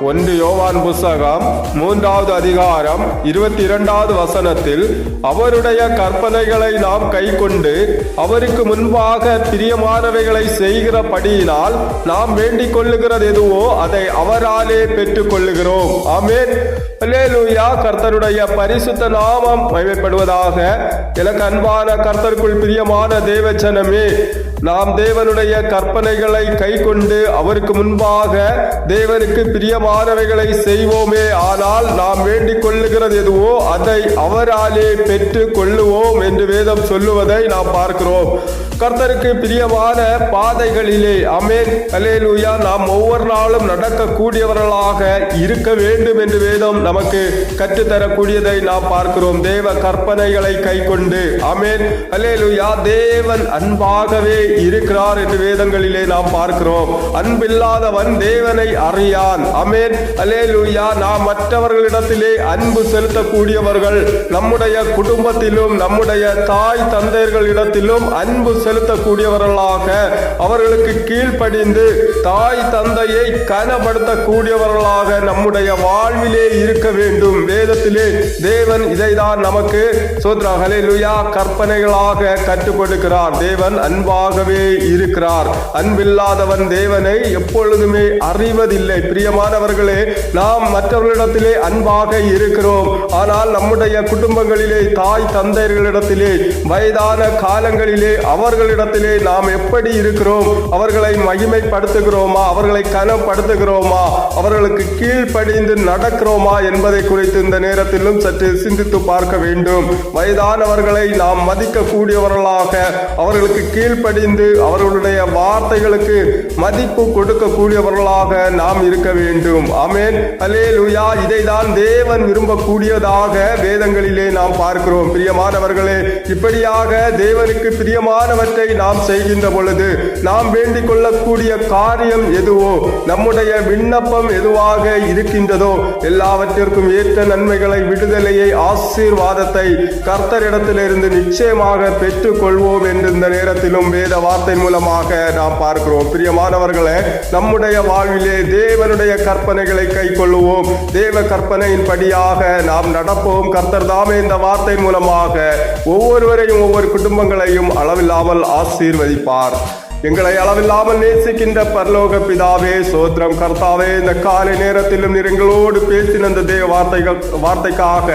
ஒன்று யோவான் புஸ்தகம் மூன்றாவது அதிகாரம் இருபத்தி இரண்டாவது வசனத்தில் அவருடைய கற்பனைகளை நாம் கைக்கொண்டு அவருக்கு முன்பாக பிரியமானவைகளை செய்கிறபடியினால் நாம் வேண்டிக் கொள்ளுகிறது எதுவோ அதை அவராலே பெற்றுக் கொள்ளுகிறோம். ஆமேன். அல்லேலூயா. கர்த்தருடைய பரிசுத்த நாமம் மகிமைப்படுவதாக. எனக்கு அன்பான கர்த்தருக்குள் பிரியமான தேவச்சனமே நாம் தேவனுடைய கற்பனைகளை கைக்கொண்டு அவருக்கு முன்பாக தேவனுக்கு பிரியமானவைகளை செய்வோமே. ஆனால் நாம் வேண்டிக் கொள்ளுகிறது எதுவோ அதை அவராலே பெற்று கொள்ளுவோம் என்று வேதம் சொல்லுவதை நாம் பார்க்கிறோம். கர்த்தருக்கு பிரியமான பாதைகளிலே அமேன் அலேலூயா நாம் ஒவ்வொரு நாளும் நடக்கக்கூடியவர்களாக இருக்க வேண்டும் என்று வேதம் நமக்கு கற்றுத்தரக்கூடியதை நாம் பார்க்கிறோம். தேவ கற்பனைகளை கைக்கொண்டு அமேன் அலேலுயா தேவன் அன்பாகவே இருக்கிறார் என்று வேதங்களிலே நாம் பார்க்கிறோம். அன்பில்லாதவன் தேவனை அறியான். அமேன் அலே லூயா நாம் மற்றவர்களிடத்திலே அன்பு செலுத்தக்கூடியவர்கள். நம்முடைய குடும்பத்திலும் நம்முடைய தாய் தந்தையர்களிடத்திலும் அன்பு செலுத்தக்கூடியவர்களாக அவர்களுக்கு கீழ்ப்படிந்து தாய் தந்தையை கனப்படுத்தக்கூடியவர்களாக நம்முடைய வாழ்விலே இருக்க வேண்டும். வேதத்திலே தேவன் இதைதான் நமக்கு சோத்ரா ஹலே ஹalleluya கற்பனைகளாக கற்றுக் கொடுக்கிறார் தேவன் அன்பாக அன்பாகவே இருக்கிறார். அன்பில்லாதவன் தேவனை எப்பொழுதுமே அறிவதில்லை. பிரியமானவர்களே நாம் மற்றவர்களிடத்திலே அன்பாக இருக்கிறோம். ஆனால் நம்முடைய குடும்பங்களிலே தாய் தந்தையர்களிடத்திலே வயதான காலங்களிலே அவர்களிடத்திலே நாம் எப்படி இருக்கிறோம்? அவர்களை மகிமைப்படுத்துகிறோமா? அவர்களை கனப்படுத்துகிறோமா? அவர்களுக்கு கீழ்ப்படிந்து நடக்கிறோமா என்பதை குறித்து இந்த நேரத்திலும் சற்று சிந்தித்து பார்க்க வேண்டும். வயதானவர்களை நாம் மதிக்கக்கூடியவர்களாக அவர்களுக்கு கீழ்ப்படிந்து அவர்களுடைய வார்த்தைகளுக்கு மதிப்பு கொடுக்கக்கூடியவர்களாக நாம் இருக்க வேண்டும். ஆமென். அல்லேலூயா. இதைதான் தேவன் விரும்பக்கூடியதாக வேதங்களிலே நாம் பார்க்கிறோம். பிரியமானவர்களே இப்படியாக தேவனுக்கு பிரியமானவற்றை நாம் செய்கின்ற பொழுது நாம் வேண்டிக் கொள்ளக்கூடிய காரியம் எதுவோ நம்முடைய விண்ணப்பம் எதுவாக இருக்கின்றதோ எல்லாவற்றிற்கும் ஏற்ற நன்மைகளை விடுதலையை ஆசீர்வாதத்தை கர்த்தரிடத்திலிருந்து நிச்சயமாக பெற்றுக் கொள்வோம் என்று இந்த நேரத்திலும் வேத வார்த்தை மூலமாக நாம் பார்க்கிறோம். பிரியமானவர்களே நம்முடைய வாழ்விலே தேவனுடைய கற்பனைகளை கை கொள்ளுவோம் தேவ கற்பனையின் படியாக நாம் நடப்போம். கர்த்தர் தாமே இந்த வார்த்தை மூலமாக ஒவ்வொருவரையும் ஒவ்வொரு குடும்பங்களையும் அளவில்லாமல் ஆசீர்வதிப்பார். எங்களை அளவில்லாமல் நேசிக்கின்ற பரலோக பிதாவே சோத்ரம் கர்த்தாவே இந்த காலை நேரத்திலும் எங்களோடு பேசின இந்த தேவ வார்த்தைகள் வார்த்தைக்காக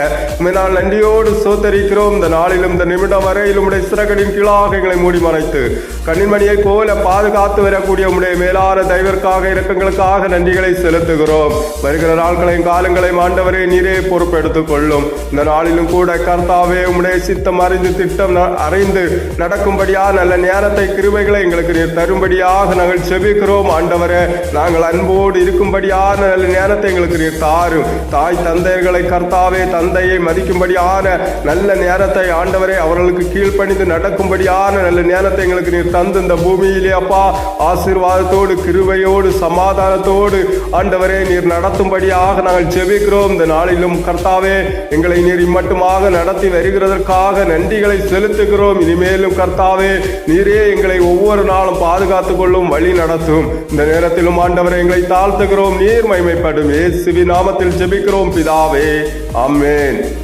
நாள் நன்றியோடு சோத்தரிக்கிறோம். இந்த நாளிலும் இந்த நிமிடம் வரையிலும் உடைய சிறகடின் கீழாக எங்களை மூடி மறைத்து கண்ணின்மணியை போல பாதுகாத்து வரக்கூடிய உடைய மேலான தெய்வர்க்காக இறக்கங்களுக்காக நன்றிகளை செலுத்துகிறோம். வருகிற நாட்களையும் காலங்களையும் ஆண்டவரே நீரே பொறுப்பெடுத்துக் கொள்ளும். இந்த நாளிலும் கூட கர்த்தாவே உடைய சித்தம் அறிந்து திட்டம் ந- அறிந்து நடக்கும்படியா நல்ல நேரத்தை கிருமைகளை எங்களுக்கு நீர் தரும்படியாக நாங்கள் செபிக்கிறோம். ஆண்டவரே நாங்கள் அன்போடு இருக்கும்படியான நல்ல நேரத்தை எங்களுக்கு நீர் தாரும். தாய் தந்தையர்களை கர்த்தாவே தந்தையை மதிக்கும்படியான நல்ல நேரத்தை ஆண்டவரே அவர்களுக்கு கீழ்ப்பணிந்து நடக்கும்படியான நல்ல நேரத்தை எங்களுக்கு நீர் தந்து இந்த பூமியிலே அப்பா. ஆசீர்வாதத்தோடு கிருபையோடு சமாதானத்தோடு ஆண்டவரே நீர் நடத்தும்படியாக நாங்கள் செபிக்கிறோம். இந்த நாளிலும் கர்த்தாவே எங்களை நீர் இம்மட்டுமாக நடத்தி வருகிறதற்காக நன்றிகளை செலுத்துகிறோம். இனிமேலும் கர்த்தாவே நீரே எங்களை ஒவ்வொரு நாள் நாளும் பாதுகாத்து கொள்ளும் வழி நடத்தும். இந்த நேரத்திலும் ஆண்டவரை எங்களை தாழ்த்துகிறோம். நீர் சிவி நாமத்தில் ஜெபிக்கிறோம். பிதாவே அம்மேன்